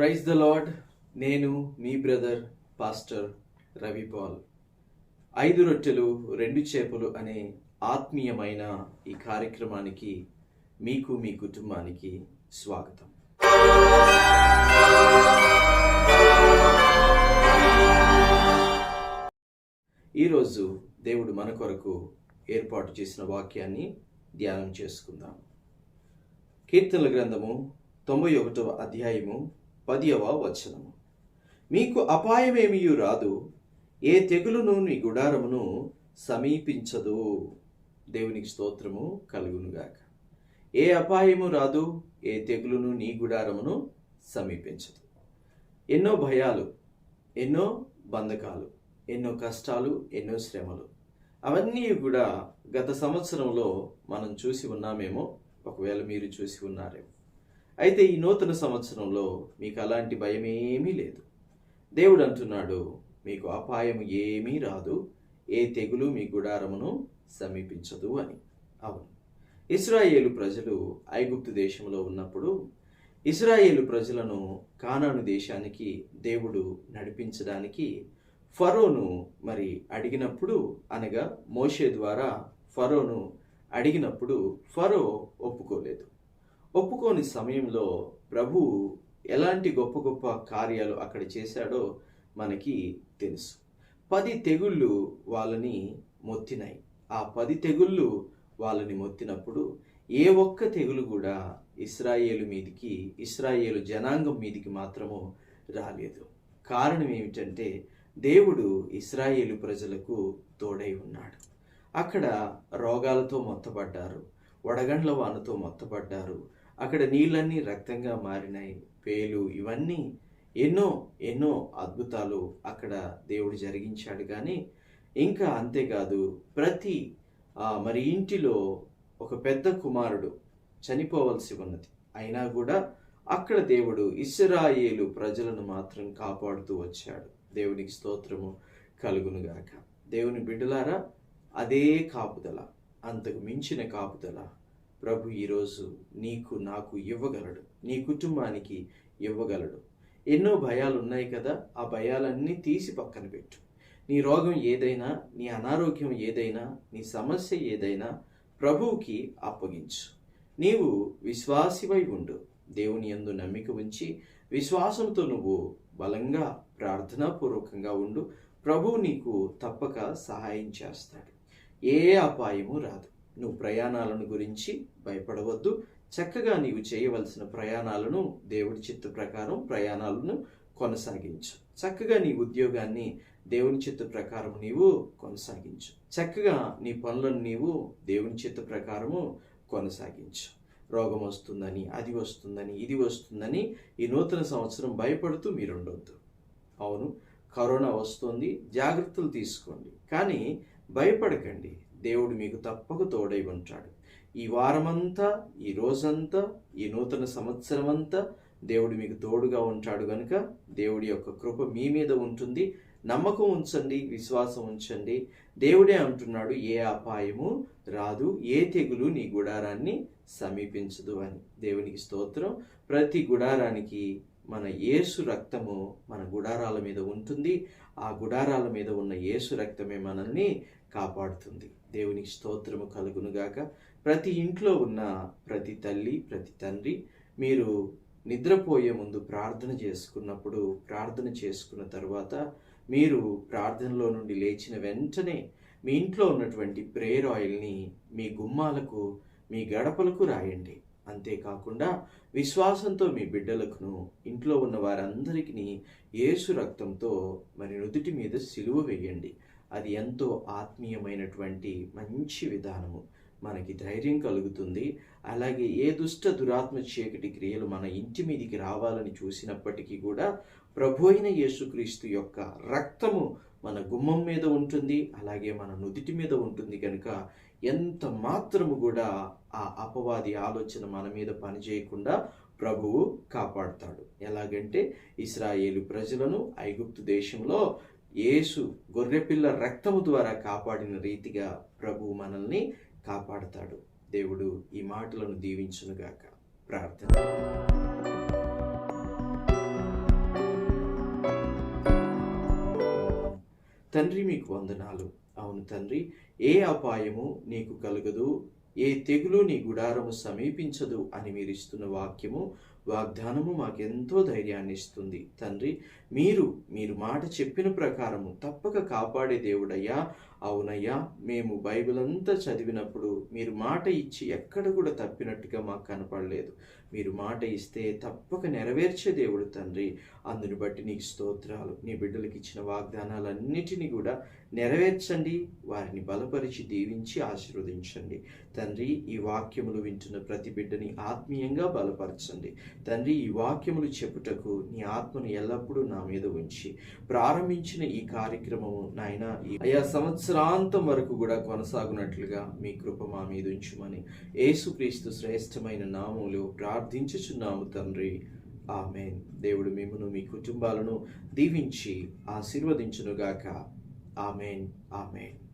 Praise the lord నేను మీ brother pastor Ravi Paul. ఐదు రొట్టెలు రెండు చేపలు అనే ఆత్మీయమైన ఈ కార్యక్రమానికి మీకు మీ కుటుంబానికి స్వాగతం. ఈరోజు దేవుడు మన కొరకు ఏర్పాటు చేసిన వాక్యాన్ని ధ్యానం చేసుకుందాం. కీర్తనల గ్రంథము తొంభై ఒకటవ అధ్యాయము పదియవ వచనము మీకు అపాయమేమియూ రాదు ఏ తెగులును నీ గుడారమును సమీపించదు. దేవునికి స్తోత్రము కలుగునుగాక. ఏ అపాయము రాదు ఏ తెగులును నీ గుడారమును సమీపించదు. ఎన్నో భయాలు ఎన్నో బంధకాలు ఎన్నో కష్టాలు ఎన్నో శ్రమలు అవన్నీ కూడా గత సంవత్సరంలో మనం చూసి ఉన్నామేమో ఒకవేళ మీరు చూసి ఉన్నారేమో. అయితే ఈ నూతన సంవత్సరంలో మీకు అలాంటి భయం ఏమీ లేదు. దేవుడు అంటున్నాడు మీకు అపాయం ఏమీ రాదు. ఏ తెగులు మీ గుడారమును సమీపించదు అని. అవును. ఇస్రాయేలు ప్రజలు ఐగుప్తు దేశంలో ఉన్నప్పుడు ఇస్రాయేలు ప్రజలను కానాను దేశానికి దేవుడు నడిపించడానికి ఫరోను మరి అడిగినప్పుడు అనగా మోషే ద్వారా ఫరోను అడిగినప్పుడు ఫరో ఒప్పుకోలేదు. ఒప్పుకోని సమయంలో ప్రభు ఎలాంటి గొప్ప గొప్ప కార్యాలు అక్కడ చేశాడో మనకి తెలుసు. పది తెగుళ్ళు వాళ్ళని మొత్తినాయి. ఆ పది తెగుళ్ళు వాళ్ళని మొత్తినప్పుడు ఏ ఒక్క తెగులు కూడా ఇస్రాయేలు మీదికి ఇస్రాయేలు జనాంగం మీదికి మాత్రము రాలేదు. కారణం ఏమిటంటే దేవుడు ఇస్రాయేలు ప్రజలకు తోడై ఉన్నాడు. అక్కడ రోగాలతో మొత్తపడ్డారు. వడగండ్ల వానతో మొత్తపడ్డారు. అక్కడ నీళ్ళన్నీ రక్తంగా మారినాయి. పేలు ఇవన్నీ ఎన్నో ఎన్నో అద్భుతాలు అక్కడ దేవుడు జరిగించాడు కానీ ఇంకా అంతేకాదు ప్రతి మరి ఇంటిలో ఒక పెద్ద కుమారుడు చనిపోవలసి ఉన్నది. అయినా కూడా అక్కడ దేవుడు ఇస్రాయేలు ప్రజలను మాత్రం కాపాడుతూ వచ్చాడు. దేవునికి స్తోత్రము కలుగునుగాక. దేవుని బిడ్డలారా అదే కాపుదల అంతకు మించిన కాపుదల ప్రభు ఈరోజు నీకు నాకు ఇవ్వగలడు. నీ కుటుంబానికి ఇవ్వగలడు. ఎన్నో భయాలు ఉన్నాయి కదా ఆ భయాలన్నీ తీసి పక్కన పెట్టు. నీ రోగం ఏదైనా నీ అనారోగ్యం ఏదైనా నీ సమస్య ఏదైనా ప్రభువుకి అప్పగించు. నీవు విశ్వాసివై ఉండు. దేవుని యందు నమ్మిక ఉంచి విశ్వాసంతో నువ్వు బలంగా ప్రార్థనాపూర్వకంగా ఉండు. ప్రభువు నీకు తప్పక సహాయం చేస్తాడు. ఏ అపాయము రాదు. నువ్వు ప్రయాణాలను గురించి భయపడవద్దు. చక్కగా నీవు చేయవలసిన ప్రయాణాలను దేవుడి చిత్త ప్రకారం ప్రయాణాలను కొనసాగించు. చక్కగా నీ ఉద్యోగాన్ని దేవుని చిత్త ప్రకారం నీవు కొనసాగించు. చక్కగా నీ పనులను నీవు దేవుని చిత్త ప్రకారము కొనసాగించు. రోగం వస్తుందని అది వస్తుందని ఇది వస్తుందని ఈ నూతన సంవత్సరం భయపడుతూ మీరు ఉండొద్దు అవును కరోనా వస్తుంది జాగ్రత్తలు తీసుకోండి. కానీ భయపడకండి. దేవుడు మీకు తప్పక తోడై ఉంటాడు. ఈ వారమంతా ఈ రోజంతా ఈ నూతన సంవత్సరం అంతా దేవుడు మీకు తోడుగా ఉంటాడు కనుక దేవుడి యొక్క కృప మీ మీద ఉంటుంది. నమ్మకం ఉంచండి విశ్వాసం ఉంచండి. దేవుడే అంటున్నాడు ఏ అపాయము రాదు ఏ తెగులు నీ గుడారాన్ని సమీపించదు అని. దేవునికి స్తోత్రం. ప్రతి గుడారానికి మన యేసు రక్తము మన గుడారాల మీద ఉంటుంది. ఆ గుడారాల మీద ఉన్న యేసు రక్తమే మనల్ని కాపాడుతుంది. దేవునికి స్తోత్రము కలుగునుగాక ప్రతి ఇంట్లో ఉన్న ప్రతి తల్లి ప్రతి తండ్రి మీరు నిద్రపోయే ముందు ప్రార్థన చేసుకున్నప్పుడు ప్రార్థన చేసుకున్న తర్వాత మీరు ప్రార్థనలో నుండి లేచిన వెంటనే మీ ఇంట్లో ఉన్నటువంటి ప్రేయర్ ఆయిల్ని మీ గుమ్మాలకు మీ గడపలకు రాయండి. అంతేకాకుండా విశ్వాసంతో మీ బిడ్డలకును ఇంట్లో ఉన్న వారందరికీ యేసు రక్తంతో మరి నుదుటి మీద సిలువ వేయండి. అది ఎంతో ఆత్మీయమైనటువంటి మంచి విధానము. మనకి ధైర్యం కలుగుతుంది. అలాగే ఏ దుష్ట దురాత్మ చీకటి క్రియలు మన ఇంటి మీదికి రావాలని చూసినప్పటికీ కూడా ప్రభు అయిన యేసుక్రీస్తు యొక్క రక్తము మన గుమ్మం మీద ఉంటుంది. అలాగే మన నుదిటి మీద ఉంటుంది కనుక ఎంత మాత్రము కూడా ఆ అపవాది ఆలోచన మన మీద పనిచేయకుండా ప్రభువు కాపాడుతాడు. ఎలాగంటే ఇస్రాయేలు ప్రజలను ఐగుప్తు దేశంలో యేసు గొర్రెపిల్ల రక్తము ద్వారా కాపాడిన రీతిగా ప్రభు మనల్ని కాపాడతాడు. దేవుడు ఈ మాటలను దీవించునుగాక. ప్రార్థన. తండ్రి మీకు వందనాలు. అవును తండ్రి ఏ అపాయము నీకు కలగదు ఏ తెగులు నీ గుడారము సమీపించదు అని మీరిస్తున్న వాక్యము వాగ్దానము మాకెంతో ధైర్యాన్ని ఇస్తుంది. తండ్రి మీరు మీరు మాట చెప్పిన ప్రకారము తప్పక కాపాడే దేవుడయ్యా. అవునయ్యా మేము బైబిల్ అంతా చదివినప్పుడు మీరు మాట ఇచ్చి ఎక్కడ కూడా తప్పినట్టుగా మాకు కనపడలేదు. మీరు మాట ఇస్తే తప్పక నెరవేర్చే దేవుడు తండ్రి. అందుని బట్టి నీకు స్తోత్రాలు నీ బిడ్డలకు ఇచ్చిన వాగ్దానాలన్నిటినీ కూడా నెరవేర్చండి. వారిని బలపరిచి దీవించి ఆశీర్వదించండి. తండ్రి ఈ వాక్యములు వింటున్న ప్రతి బిడ్డని ఆత్మీయంగా బలపరచండి. తండ్రి ఈ వాక్యములు చెప్పుటకు నీ ఆత్మను ఎల్లప్పుడూ నా మీద ఉంచి. ప్రారంభించిన ఈ కార్యక్రమము నాయన అయా సంవత్సరాంతం వరకు కూడా కొనసాగునట్లుగా మీ కృప మా మీద ఉంచుమని. యేసుక్రీస్తు శ్రేష్టమైన నామములో ప్రార్థించుచున్నాము తండ్రి. ఆమె దేవుడు మిమ్మను మీ కుటుంబాలను దీవించి ఆశీర్వదించునుగాక. ఆమెన్. ఆమెన్.